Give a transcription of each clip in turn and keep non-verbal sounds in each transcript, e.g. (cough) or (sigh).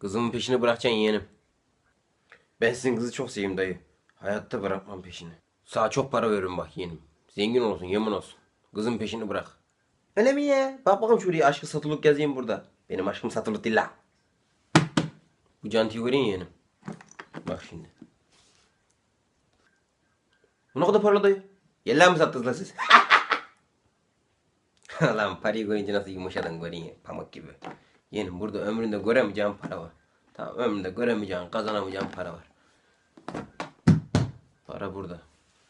Kızımın peşini bırakacaksın yeğenim. Ben sizin kızı çok seveyim dayı. Hayatta bırakmam peşini. Sana çok para veririm bak yeğenim. Zengin olsun yemin olsun. Kızın peşini bırak. Öyle mi ya? Bak bakalım şuraya aşkı satılık yazayım burada. Benim aşkım satılık değil la. Bu cantiyi göreyim yeğenim. Bak şimdi. Bu ne kadar paralı dayı? Yerler mi sattınız la siz? (laughs) Lan parayı görünce nasıl yumuşadın göreyim ya, pamuk gibi. Yeğenim burada ömründe göremeyeceğin para var. Tamam ömründe göremeyeceğin, kazanamayacağın para var. Para burada.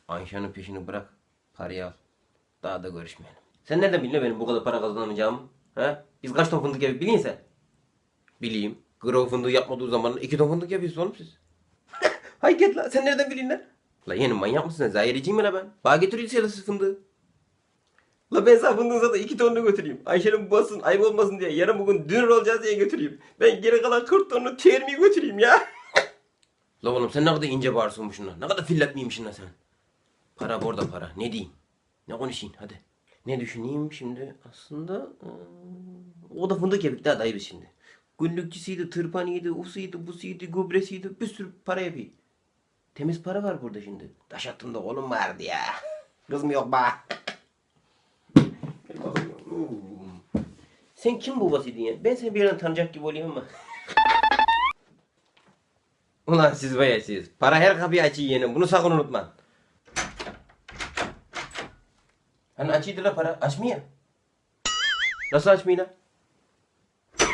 Ayşe'nin peşini bırak. Parayı al. Daha da görüşmeyelim. Sen nereden biliyorsun benim bu kadar para kazanamayacağımı? He? Biz kaç ton fındık yapıp bileyim sen? Bileyim. Grov fındığı yapmadığı zaman iki ton fındık yapıyorsun oğlum siz. (laughs) Hay git la sen nereden bileyim lan? La yeğenim manyak mısın sen? Zahiriciyim mi la ben? Bana getiriyorsun fındığı. La ben sana fındığın zaten iki tonunu götüreyim. Ayşe'nin babasının ayıp olmasın diye yarın bugün dünür olacağız diye götüreyim. Ben geri kalan 40 tonunu termiği götüreyim ya. (laughs) La oğlum sen ne kadar ince bağırsınmışsın lan. Ne kadar fillet miymişsin lan sen. Para burada para. Ne diyeyim? Ne konuşayım hadi. Ne düşüneyim şimdi aslında? ıı, O da fındık yedik daha dayı biz şimdi. Günlükçüsüydü, tırpanıydı, usuydu, busuydu, gübresiydi bir sürü para yapıyor. Temiz para var burada şimdi. Taş attığımda oğlum vardı ya. (laughs) Kız mı yok ba? Sen kim babasıydın ya? Ben seni bir yerden tanıyacak gibi olayım ama. (laughs) Ulan siz var ya siz. Para her kapıyı açıyor yeğenim. Bunu sakın unutma. Hani açıydı la para. Açmıyor. Nasıl açmıyor la? (laughs)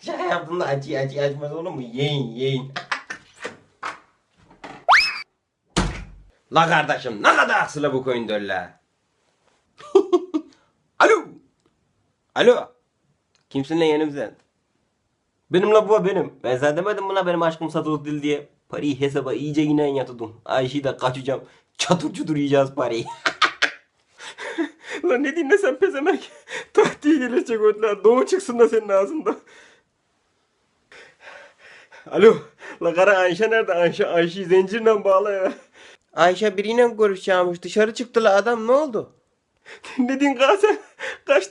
Şaka yaptım da açıyor açıyor açmaz olur mu? Yiyin yiyin. La kardeşim ne kadar aksıla bu koyun la. (laughs) Alo. Kimsin lan yeğenim sen? Benim la bu benim. Ben sana demedim la benim aşkım satılık değil diye. Parayı hesaba iyice yine yatırdım. Ayşe'yi de kaçacağım. Çatır çutur yiyeceğiz parayı. (laughs) Lan ne dinle sen pezemek. Tahtiye gelecek ödüler. Doğu çıksın da senin ağzında. Alo. La kara Ayşe nerede? Ayşe, Ayşe'yi zincirle bağla ya. Ayşe biriyle görüşeceğimiş. Dışarı çıktı la adam ne oldu? ne diyorsun kız